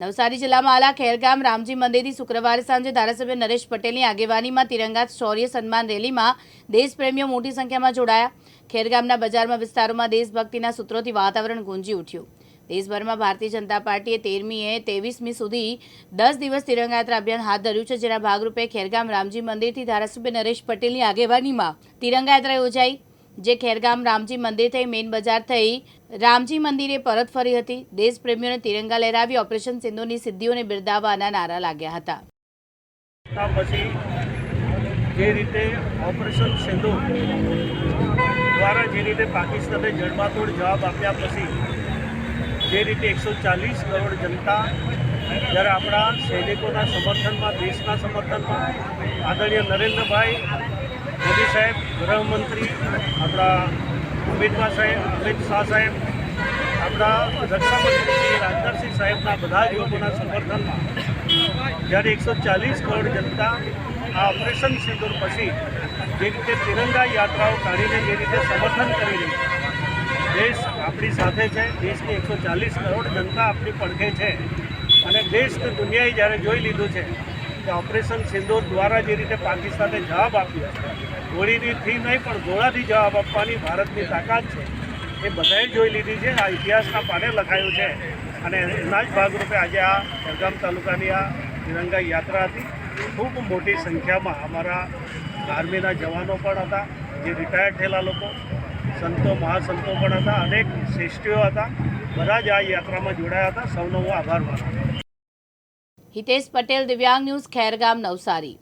નવસારી જિલ્લામાં આલા ખેરગામ રામજી મંદિરથી શુક્રવારે સાંજે ધારાસભ્ય નરેશ પટેલની આગેવાનીમાં તિરંગા શૌર્ય સન્માન રેલીમાં દેશપ્રેમીઓ મોટી સંખ્યામાં જોડાયા. ખેરગામના બજારમાં વિસ્તારોમાં દેશભક્તિના સૂત્રોથી વાતાવરણ ગુંજી ઉઠ્યું. દેશભરમાં ભારતીય જનતા પાર્ટીએ તેરમીએ ત્રેવીસમી સુધી દસ દિવસ તિરંગાયાત્રા અભિયાન હાથ ધર્યું છે, જેના ભાગરૂપે ખેરગામ રામજી મંદિરથી ધારાસભ્ય નરેશ પટેલની આગેવાનીમાં તિરંગાયાત્રા યોજાઈ. જે ખેરગામ રામજી મંદિર થઈ મેઇન બજાર થઈ રામજી મંદિરે પરત ફરી હતી. દેશપ્રેમીઓને તિરંગા લહેરાવી ઓપરેશન સિંધુની સિદ્ધિઓને બિરદાવવાના નારા લાગ્યા હતા. પછી જે રીતે ઓપરેશન સિંધુ દ્વારા જે રીતે પાકિસ્તાને જડબાતોડ જવાબ આપ્યા પછી જે રીતે એકસો ચાલીસ કરોડ જનતા જ્યારે આપણા સૈનિકોના સમર્થનમાં, દેશના સમર્થનમાં આદરણીય નરેન્દ્રભાઈ સાહેબ, ગૃહમંત્રી, આપણા અમિતભાઈ સાહેબ, અમિત શાહ સાહેબ, આપણા રક્ષામંત્રી શ્રી રાજનાથસિંહ સાહેબના બધા જ લોકોના સમર્થનમાં જ્યારે એકસો ચાલીસ કરોડ જનતા આ ઓપરેશન સિંદૂર પછી જે રીતે તિરંગા યાત્રાઓ કાઢીને જે રીતે સમર્થન કરી રહી દેશ આપણી સાથે છે, દેશની એકસો ચાલીસ કરોડ જનતા આપણી પડખે છે અને દેશ દુનિયાએ જ્યારે જોઈ લીધું છે કે ઓપરેશન સિંદૂર દ્વારા જે રીતે પાકિસ્તાને જવાબ આપ્યો ગોળીથી નહીં પણ ગોળાથી જવાબ આપવાની ભારતની તાકાત છે, એ બધાએ જોઈ લીધી છે, આ ઇતિહાસના પાને લખાયું છે. અને એના જ ભાગરૂપે આજે આ ખેરગામ તાલુકાની આ તિરંગા યાત્રા હતી. ખૂબ મોટી સંખ્યામાં અમારા આર્મીના જવાનો પણ હતા, જે રિટાયર્ડ થયેલા લોકો, સંતો, મહાસંતો પણ હતા, અનેક શ્રેષ્ઠીઓ હતા. બધા જ આ યાત્રામાં જોડાયા હતા. સૌનો હું આભાર માનું. હિતેશ પટેલ દિવ્યાંગ ન્યૂઝ ખેરગામ નવસારી.